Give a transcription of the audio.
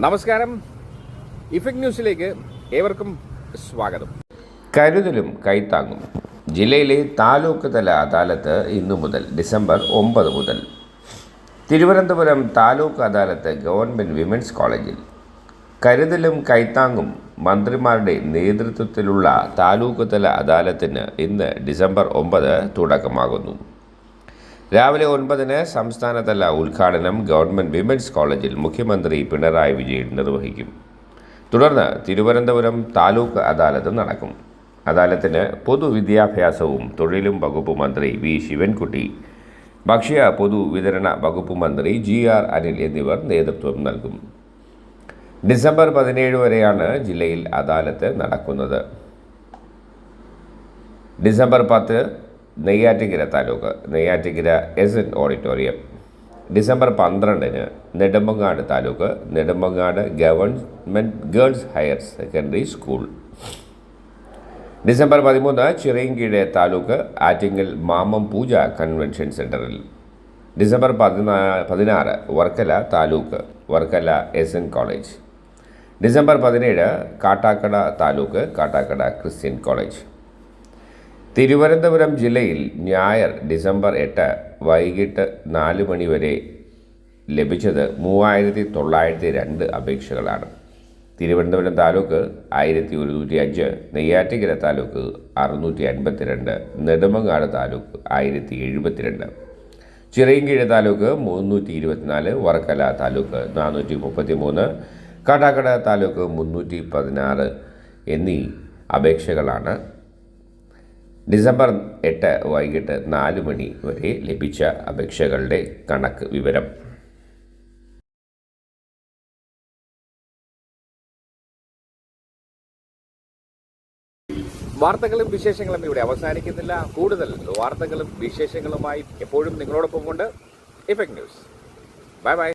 നമസ്കാരം. ഇഫക്ട് ന്യൂസിലേക്ക് ഏവർക്കും സ്വാഗതം. കരുതലും കൈത്താങ്ങും. ജില്ലയിലെ താലൂക്ക് തല അദാലത്ത് ഇന്നു മുതൽ ഡിസംബർ ഒമ്പത് മുതൽ. തിരുവനന്തപുരം താലൂക്ക് അദാലത്ത് ഗവൺമെന്റ് വിമൻസ് കോളേജിൽ. കരുതലും കൈത്താങ്ങും മന്ത്രിമാരുടെ നേതൃത്വത്തിലുള്ള താലൂക്ക് തല അദാലത്തിന് ഇന്ന് ഡിസംബർ ഒമ്പത് തുടക്കമാകുന്നു. രാവിലെ ഒൻപതിന് സംസ്ഥാനതല ഉദ്ഘാടനം ഗവൺമെന്റ് വിമൻസ് കോളേജിൽ മുഖ്യമന്ത്രി പിണറായി വിജയൻ നിർവഹിക്കും. തുടർന്ന് തിരുവനന്തപുരം താലൂക്ക് അദാലത്ത് നടക്കും. അദാലത്തിന് പൊതുവിദ്യാഭ്യാസവും തൊഴിലും വകുപ്പ് മന്ത്രി വി ശിവൻകുട്ടി ഭക്ഷ്യ പൊതുവിതരണ വകുപ്പ് മന്ത്രി ജി ആർ അനിൽ എന്നിവർ നേതൃത്വം നൽകും. ഡിസംബർ പതിനേഴ് വരെയാണ് ജില്ലയിൽ അദാലത്ത് നടക്കുന്നത്. ഡിസംബർ പത്ത് Neyyattinkara taluk Neyyattinkara S N auditorium. December പന്ത്രണ്ടിന് Nedumangad taluk Nedumangad government girls higher secondary school. December പതിമൂന്ന് ചിറയൻകീഴ് താലൂക്ക് ആറ്റിങ്ങൽ മാമം പൂജ കൺവെൻഷൻ സെന്ററിൽ ഡിസംബർ പതിനാ പതിനാറ് Varkala taluk Varkala S N college. December പതിനേഴ് കാട്ടാക്കട താലൂക്ക് കാട്ടാക്കട ക്രിസ്ത്യൻ കോളേജ്. തിരുവനന്തപുരം ജില്ലയിൽ ഞായർ ഡിസംബർ എട്ട് വൈകിട്ട് നാല് മണി വരെ ലഭിച്ചത് മൂവായിരത്തി തൊള്ളായിരത്തി രണ്ട് അപേക്ഷകളാണ്. തിരുവനന്തപുരം താലൂക്ക് ആയിരത്തി ഒരുന്നൂറ്റി അഞ്ച് നെയ്യാറ്റിക്കര താലൂക്ക് അറുന്നൂറ്റി അൻപത്തിരണ്ട് നെടുമങ്ങാട് താലൂക്ക് ആയിരത്തി എഴുപത്തിരണ്ട്. ചിറയൻകീഴ് താലൂക്ക് മുന്നൂറ്റി ഇരുപത്തിനാല് വർക്കല താലൂക്ക് നാനൂറ്റി മുപ്പത്തി മൂന്ന് കാട്ടാക്കട താലൂക്ക് മുന്നൂറ്റി പതിനാറ് എന്നീ അപേക്ഷകളാണ് ഡിസംബർ എട്ട് വൈകിട്ട് നാല് മണി വരെ ലഭിച്ച അപേക്ഷകളുടെ കണക്ക് വിവരം. വാർത്തകളും വിശേഷങ്ങളും ഇവിടെ അവസാനിക്കുന്നില്ല. കൂടുതൽ വാർത്തകളും വിശേഷങ്ങളുമായി എപ്പോഴും നിങ്ങളോടൊപ്പം കൊണ്ട് ഇഫക്ട് ന്യൂസ് ബൈ ബൈ